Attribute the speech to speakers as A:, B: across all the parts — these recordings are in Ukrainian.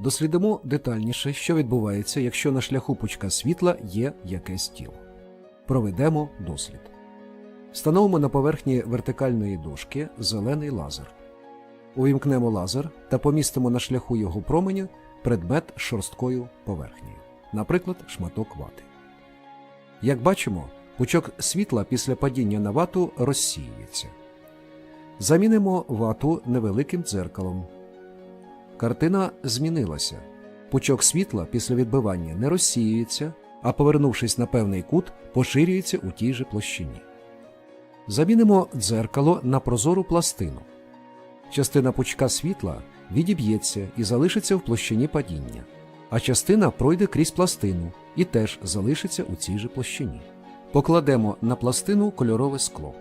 A: Дослідимо детальніше, що відбувається, якщо на шляху пучка світла є якесь тіло. Проведемо дослід. Встановимо на поверхні вертикальної дошки зелений лазер. Увімкнемо лазер та помістимо на шляху його променю предмет з шорсткою поверхнею, наприклад, шматок вати. Як бачимо, пучок світла після падіння на вату розсіюється. Замінимо вату невеликим дзеркалом. Картина змінилася. Пучок світла після відбивання не розсіюється, а повернувшись на певний кут, поширюється у тій же площині. Замінимо дзеркало на прозору пластину. Частина пучка світла відіб'ється і залишиться в площині падіння, а частина пройде крізь пластину і теж залишиться у цій же площині. Покладемо на пластину кольорове скло.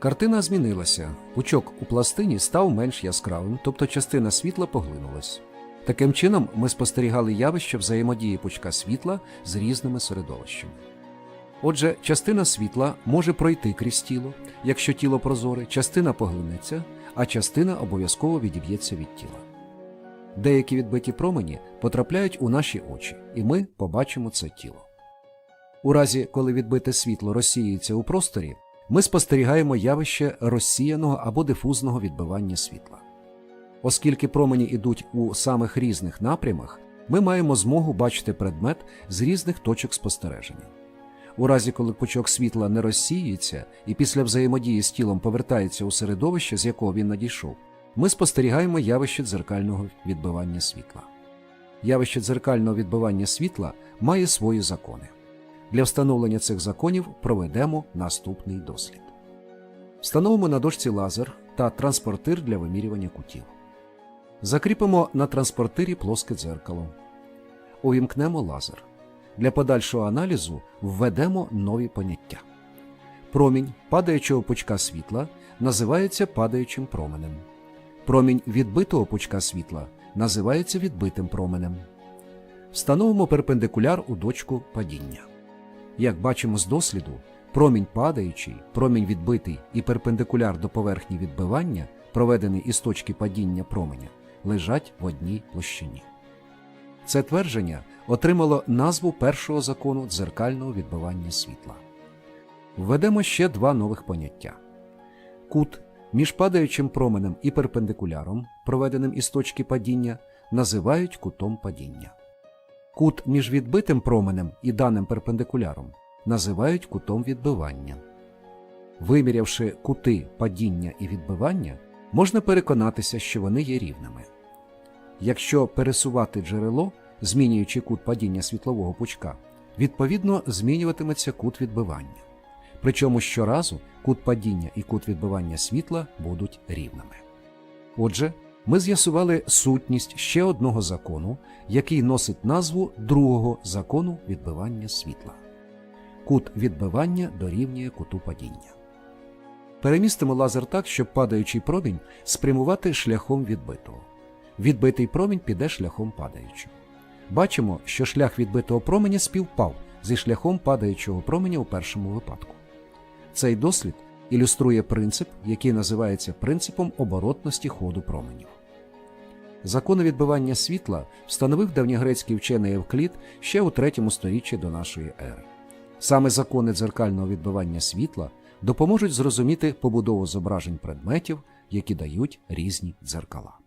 A: Картина змінилася. Пучок у пластині став менш яскравим, тобто частина світла поглинулась. Таким чином, ми спостерігали явище взаємодії пучка світла з різними середовищами. Отже, частина світла може пройти крізь тіло, якщо тіло прозоре, частина поглинеться, а частина обов'язково відіб'ється від тіла. Деякі відбиті промені потрапляють у наші очі, і ми побачимо це тіло. У разі, коли відбите світло розсіюється у просторі, ми спостерігаємо явище розсіяного або дифузного відбивання світла. Оскільки промені йдуть у самих різних напрямах, ми маємо змогу бачити предмет з різних точок спостереження. У разі, коли пучок світла не розсіюється і після взаємодії з тілом повертається у середовище, з якого він надійшов, ми спостерігаємо явище дзеркального відбивання світла. Явище дзеркального відбивання світла має свої закони. Для встановлення цих законів проведемо наступний дослід. Встановимо на дошці лазер та транспортир для вимірювання кутів. Закріпимо на транспортирі плоске дзеркало. Увімкнемо лазер. Для подальшого аналізу введемо нові поняття. Промінь падаючого пучка світла називається падаючим променем. Промінь відбитого пучка світла називається відбитим променем. Встановимо перпендикуляр у дочку падіння. Як бачимо з досліду, промінь падаючий, промінь відбитий і перпендикуляр до поверхні відбивання, проведений із точки падіння променя, лежать в одній площині. Це твердження отримало назву першого закону дзеркального відбивання світла. Введемо ще два нових поняття: кут між падаючим променем і перпендикуляром, проведеним із точки падіння, називають кутом падіння. Кут між відбитим променем і даним перпендикуляром називають кутом відбивання. Вимірявши кути падіння і відбивання, можна переконатися, що вони є рівними. Якщо пересувати джерело, змінюючи кут падіння світлового пучка, відповідно змінюватиметься кут відбивання. Причому щоразу кут падіння і кут відбивання світла будуть рівними. Отже, ми з'ясували сутність ще одного закону, який носить назву другого закону відбивання світла. Кут відбивання дорівнює куту падіння. Перемістимо лазер так, щоб падаючий промінь спрямувати шляхом відбитого. Відбитий промінь піде шляхом падаючого. Бачимо, що шлях відбитого променя співпав зі шляхом падаючого променя у першому випадку. Цей дослід ілюструє принцип, який називається принципом оборотності ходу променів. Закони відбивання світла встановив давньогрецький вчений Евклід ще у третьому сторіччі до нашої ери. Саме закони дзеркального відбивання світла допоможуть зрозуміти побудову зображень предметів, які дають різні дзеркала.